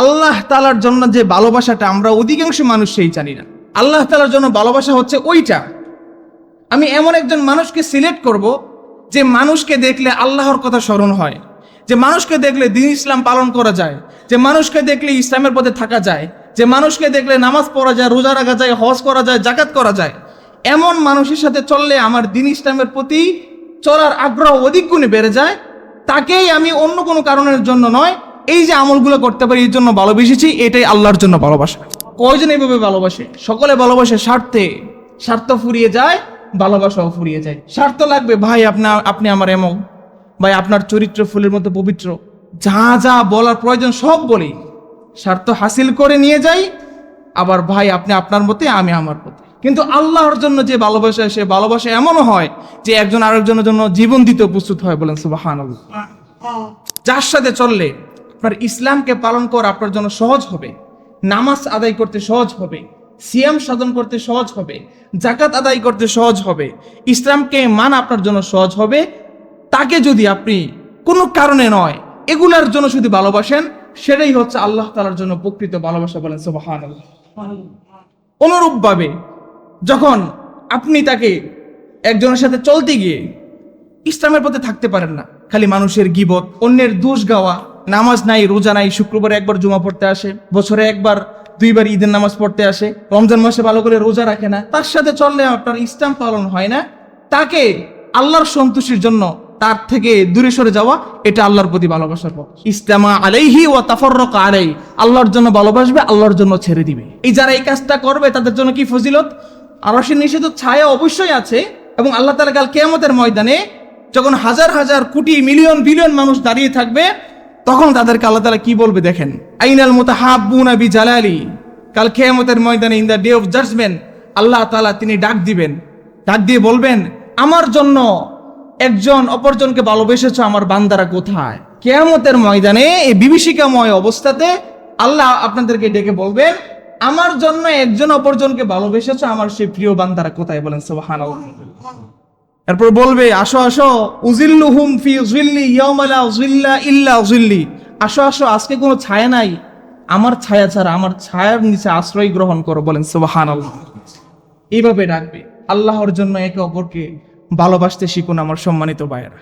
আল্লাহ তালার জন্য যে ভালোবাসাটা আমরা অধিকাংশ মানুষ সেই জানি না। আল্লাহ তালার জন্য ভালোবাসা হচ্ছে ওইটা। আমি এমন একজন মানুষকে সিলেক্ট করব যে মানুষকে দেখলে আল্লাহর কথা স্মরণ হয়, যে মানুষকে দেখলে দিন ইসলাম পালন করা যায়, যে মানুষকে দেখলে ইসলামের পথে থাকা যায়, যে মানুষকে দেখলে নামাজ পড়া যায়, রোজা রাখা যায়, হজ করা যায় জাকাত করা যায়। এমন মানুষের সাথে চললে আমার দিন ইসলামের প্রতি চলার আগ্রহ অধিক গুণে বেড়ে যায়, তাকেই আমি অন্য কোনো কারণের জন্য নয় এই যে আমলগুলো করতে পারি এই জন্য ভালোবেসেছি, এটাই আল্লাহর জন্য ভালোবাসা। কয়জন এইভাবে ভালোবাসে? সকলে ভালোবাসে, স্বার্থে। স্বার্থ ফুরিয়ে যায়, ভালোবাসাও ফুরিয়ে যায়। স্বার্থ লাগবে, ভাই আপনার আপনি আমার এমন। ভাই, আপনার চরিত্র ফুলের মতো পবিত্র। যা যা বলার প্রয়োজন, সব বলি। স্বার্থ হাসিল করে নিয়ে যাই, আবার ভাই, আপনি আপনার মতে, আমি আমার মতে। কিন্তু আল্লাহর জন্য যে ভালোবাসা, সে ভালোবাসা এমনও হয় যে একজন আরেকজনের জন্য জীবন দিতে প্রস্তুত হয় বলেন সুবাহান যার সাথে চললে আপনার ইসলামকে পালন করা আপনার জন্য সহজ হবে। নামাজ আদায় করতে সহজ হবে। সিয়াম সাধন করতে সহজ হবে। জাকাত আদায় করতে সহজ হবে। ইসলামকে মান আপনার জন্য সহজ হবে। তাকে যদি আপনি কোনো কারণে নয়, এগুলার জন্য শুধু ভালোবাসেন, সেটাই হচ্ছে আল্লাহ তালার জন্য প্রকৃত ভালোবাসা বলেন সুবাহান অনুরূপভাবে যখন আপনি তাকে একজনের সাথে চলতে গিয়ে ইসলামের পথে থাকতে পারেন না, খালি মানুষের গিবত, অন্যের দোষ গাওয়া নামাজ নাই, রোজা নাই, শুক্রবার একবার জুমা পড়তে আসে, বছরে একবার, দুইবার ঈদের নামাজ পড়তে আসে, রমজান মাসে ভালো করে রোজা রাখে না, তার সাথে চললে আপনার ইসলাম পালন হয় না। তাকে আল্লাহর সন্তুষ্টির জন্য তার থেকে দূরে সরে যাওয়া, এটা আল্লাহর প্রতি ভালোবাসার পথ। ইস্তামা আলাইহি ও তাফররক আলাই, আল্লাহর জন্য ভালোবাসবে, আল্লাহর জন্য ছেড়ে দিবে। এই যারা এই কাজটা করবে, তাদের জন্য কি ফজিলত? আরশের নিষেধ ছায়া অবশ্যই আছে, এবং আল্লাহ তালা কাল কেয়ামতের ময়দানে যখন হাজার হাজার কোটি, মিলিয়ন, বিলিয়ন মানুষ দাঁড়িয়ে থাকবে তখন তাদেরকে আল্লাহ তালা কি বলবে দেখেন? আইনাল মতো হাব্বুনা বি জালালি কাল কেয়ামতের ময়দানে in the day of judgement আল্লাহ তালা তিনি ডাক দিবেন। ডাক দিয়ে বলবেন, আমার জন্য একজন অপরজনকে ভালোবেসেছ আমার বান্দারা কোথায়? কেয়ামতের ময়দানে এই বিভীষিকাময় অবস্থাতে আল্লাহ আপনাদেরকে ডেকে বলবেন, আমার জন্য একজন অপরজনকে ভালোবেসেছ আমার সেই প্রিয় বান্দারা কোথায়? বলেন সোহান এরপর বলবে, আসো আসো উজিল্লু হুম ফি উজিল্লি ইয়াউমালা উজিল্লা ইল্লা উজিল্লি। আসো আসো, আজকে কোনো ছায়া নাই। আমার ছায়া ছাড়া, আমার ছায়ার নিচে আশ্রয় গ্রহণ করো বলেন আল্লাহ এইভাবে ডাকবে। আল্লাহর জন্য একে অপরকে ভালোবাসতে শিখুন আমার সম্মানিত ভাইয়েরা।